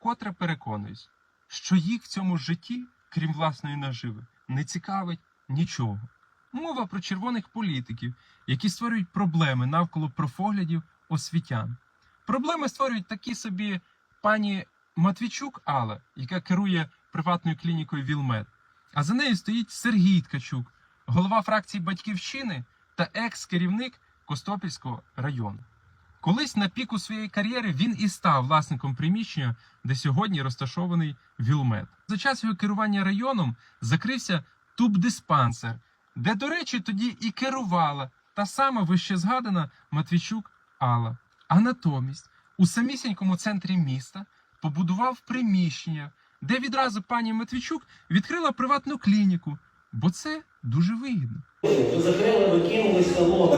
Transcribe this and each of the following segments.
вкотре переконуюсь, що їх в цьому житті, крім власної наживи, не цікавить нічого. Мова про червоних політиків, які створюють проблеми навколо профоглядів освітян. Проблеми створюють такі собі пані Матвійчук Алла, яка керує приватною клінікою Вілмед. А за нею стоїть Сергій Ткачук, голова фракції Батьківщини та екс-керівник Костопільського району. Колись на піку своєї кар'єри він і став власником приміщення, де сьогодні розташований Вілмед. За час його керування районом закрився тубдиспансер, де, до речі, тоді і керувала та сама вище згадана Матвійчук Алла. А натомість у самісінькому центрі міста побудував приміщення, де відразу пані Матвійчук відкрила приватну клініку, бо це дуже вигідно. Ви закрили, ви кинули село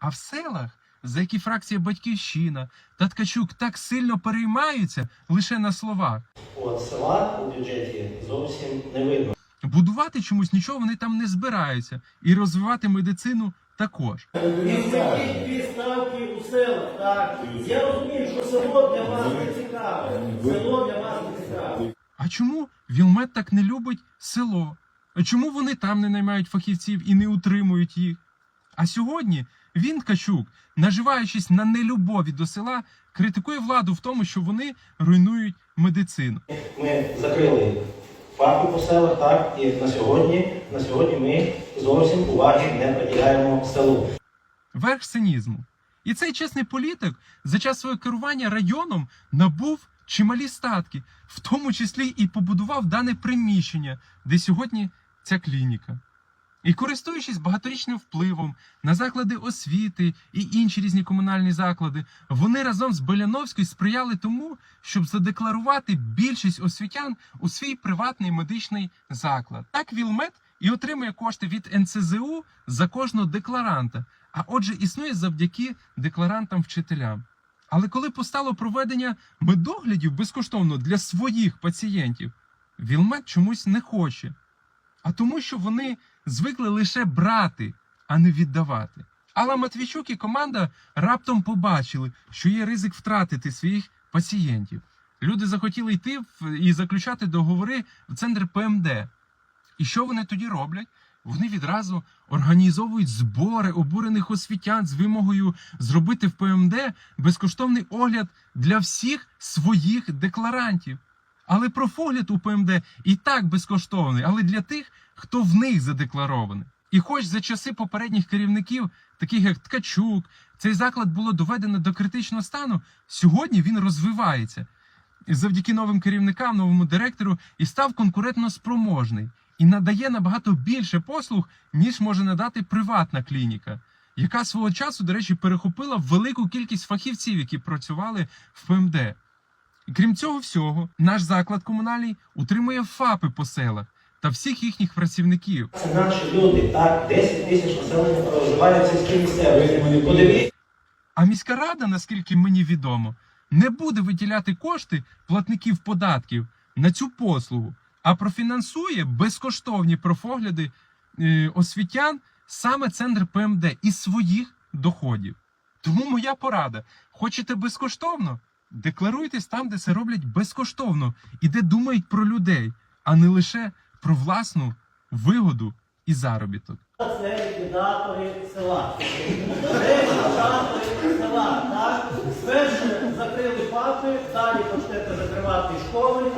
А в селах, за які фракція Батьківщина та Ткачук так сильно переймаються лише на словах, От села у бюджеті зовсім не видно. будувати чомусь нічого вони там не збираються, і розвивати медицину також. Дві ставки у селах, так. Я розумію, що село для вас не цікаве. Село для вас не цікаве. А чому Вілмет так не любить село? А чому вони там не наймають фахівців і не утримують їх? А сьогодні він, Ткачук, наживаючись на нелюбові до села, критикує владу в тому, що вони руйнують медицину. Ми закрили фабрику по селах, так, і на сьогодні, на сьогодні ми зовсім уваги не приділяємо селу. верх цинізму. І цей чесний політик за час свого керування районом набув чималі статки, в тому числі і побудував дане приміщення, де сьогодні ця клініка. І користуючись багаторічним впливом на заклади освіти і інші різні комунальні заклади, вони разом з Беляновською сприяли тому, щоб задекларувати більшість освітян у свій приватний медичний заклад. Так Вілмет і отримує кошти від НЦЗУ за кожного декларанта, а отже, існує завдяки декларантам-вчителям. Але коли постало проведення медоглядів безкоштовно для своїх пацієнтів, Вілмет чомусь не хоче. А тому, що вони звикли лише брати, а не віддавати. Алла Матвійчук і команда раптом побачили, що є ризик втратити своїх пацієнтів. Люди захотіли йти і заключати договори в центр ПМД. І що вони тоді роблять? Вони відразу організовують збори обурених освітян з вимогою зробити в ПМД безкоштовний огляд для всіх своїх декларантів. Але профогляд у ПМД і так безкоштовний, але для тих, хто в них задекларований. І хоч за часи попередніх керівників, таких як Ткачук, цей заклад було доведено до критичного стану, сьогодні він розвивається. Завдяки новим керівникам, новому директору і став конкурентно спроможний і надає набагато більше послуг, ніж може надати приватна клініка, яка свого часу, до речі, перехопила велику кількість фахівців, які працювали в ПМД. Крім цього всього, наш заклад комунальний утримує ФАПи по селах та всіх їхніх працівників. Це наші люди, так, 10 тисяч населення проживає в сільській місцевості. Подивіться. А міська рада, наскільки мені відомо, не буде виділяти кошти платників податків на цю послугу, а профінансує безкоштовні профогляди е, освітян саме центр ПМД із своїх доходів. Тому моя порада: хочете безкоштовно? Декларуйтесь там, де це роблять безкоштовно і де думають про людей, а не лише про власну вигоду і заробіток. Це ліквідатори села. Це ліквідатори села, так? Спершу закрили папи, далі почнете закривати школи,